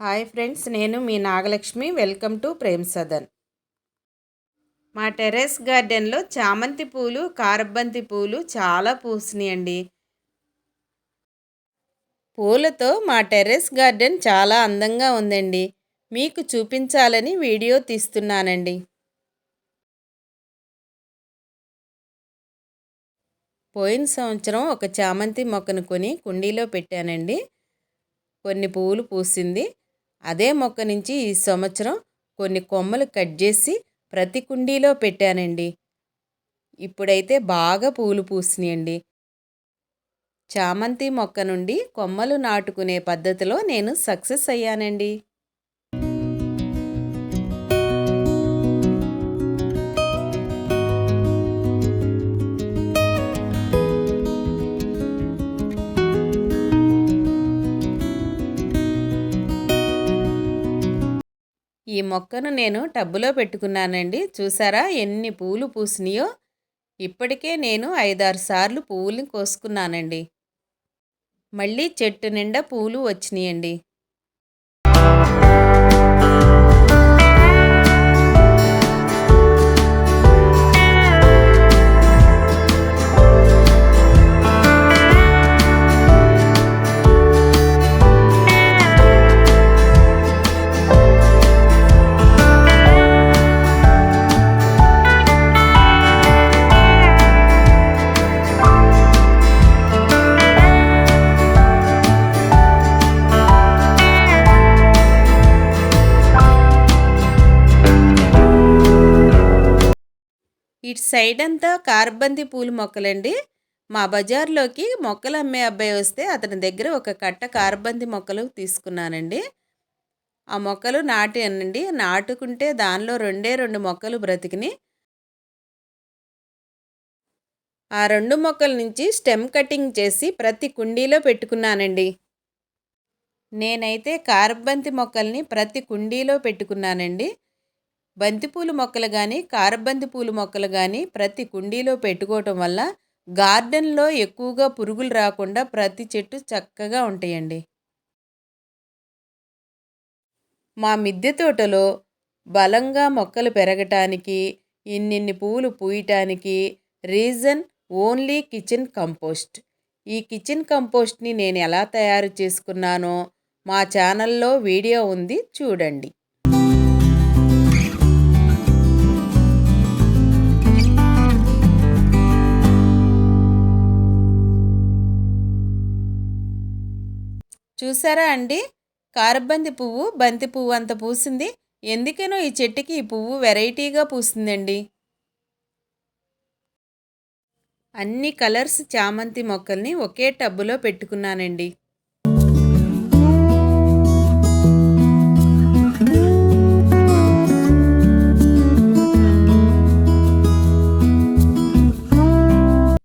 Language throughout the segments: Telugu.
హాయ్ ఫ్రెండ్స్ నేను మీ Nagalakshmi. Welcome to Prem Sadan. మా టెర్రస్ గార్డెన్లో చామంతి పూలు కారబంతి పూలు చాలా పూసినాయండి. పూలతో మా టెర్రస్ గార్డెన్ చాలా అందంగా ఉందండి. మీకు చూపించాలని వీడియో తీస్తున్నానండి. పోయిన సంవత్సరం ఒక చామంతి మొక్కను కొని కుండీలో పెట్టానండి. కొన్ని పువ్వులు పూసింది. అదే మొక్క నుంచి ఈ సంవత్సరం కొన్ని కొమ్మలు కట్ చేసి ప్రతి కుండీలో పెట్టానండి. ఇప్పుడైతే బాగా పూలు పూసినాయండి. చామంతి మొక్క నుండి కొమ్మలు నాటుకునే పద్ధతిలో నేను సక్సెస్ అయ్యానండి. ఈ మొక్కను నేను టబ్బులో పెట్టుకున్నానండి. చూసారా ఎన్ని పూలు పూసినాయో? ఇప్పటికే నేను ఐదారు సార్లు పువ్వుల్ని కోసుకున్నానండి. మళ్ళీ చెట్టు నిండా పూలు వచ్చినాయండి. ఇటు సైడ్ అంతా కార్బంది పూల మొక్కలండి. మా బజార్లోకి మొక్కలు అమ్మే అబ్బాయి వస్తే అతని దగ్గర ఒక కట్ట కార్బంది మొక్కలు తీసుకున్నానండి. ఆ మొక్కలు నాటి అనండి నాటుకుంటే దానిలో రెండే రెండు మొక్కలు బ్రతికిని. ఆ రెండు మొక్కల నుంచి స్టెమ్ కటింగ్ చేసి ప్రతి కుండీలో పెట్టుకున్నానండి. నేనైతే కార్బంతి మొక్కల్ని ప్రతి కుండీలో పెట్టుకున్నానండి. బంతిపూల మొక్కలు కానీ కారబంతి పూల మొక్కలు కానీ ప్రతి కుండీలో పెట్టుకోవటం వల్ల గార్డెన్లో ఎక్కువగా పురుగులు రాకుండా ప్రతి చెట్టు చక్కగా ఉంటాయండి. మా మిద్దె తోటలో బలంగా మొక్కలు పెరగటానికి ఇన్నిన్ని పువ్వులు పూయటానికి రీజన్ ఓన్లీ కిచెన్ కంపోస్ట్. ఈ కిచెన్ కంపోస్ట్ని నేను ఎలా తయారు చేసుకున్నానో మా ఛానల్లో వీడియో ఉంది చూడండి. చూసారా అండి? కారబంది పువ్వు బంతి పువ్వు అంత పూసింది. ఎందుకనో ఈ చెట్టుకి ఈ పువ్వు వెరైటీగా పూసిందండి అన్ని కలర్స్ చామంతి మొక్కల్ని ఒకే టబ్బులో పెట్టుకున్నానండి.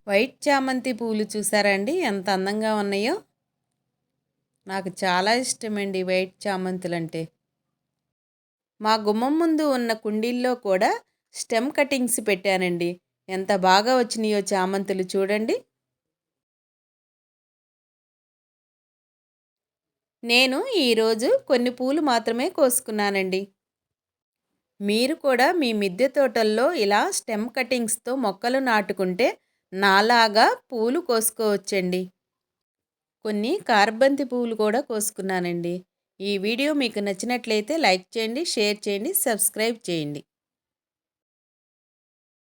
వైట్ చామంతి పువ్వులు చూసారా అండి? ఎంత అందంగా ఉన్నాయో. నాకు చాలా ఇష్టమండి వైట్ చామంతులు అంటే మా గుమ్మం ముందు ఉన్న కుండీల్లో కూడా స్టెమ్ కటింగ్స్ పెట్టానండి. ఎంత బాగా వచ్చినాయో చామంతులు చూడండి. నేను ఈరోజు కొన్ని పూలు మాత్రమే కోసుకున్నానండి. మీరు కూడా మీ మిద్దె తోటల్లో ఇలా స్టెమ్ కటింగ్స్తో మొక్కలు నాటుకుంటే నాలాగా పూలు కోసుకోవచ్చండి. కొన్ని కార్బంతి పువ్వులు కూడా కోసుకున్నానండి. ఈ వీడియో మీకు నచ్చినట్లయితే లైక్ చేయండి షేర్ చేయండి సబ్స్క్రైబ్ చేయండి.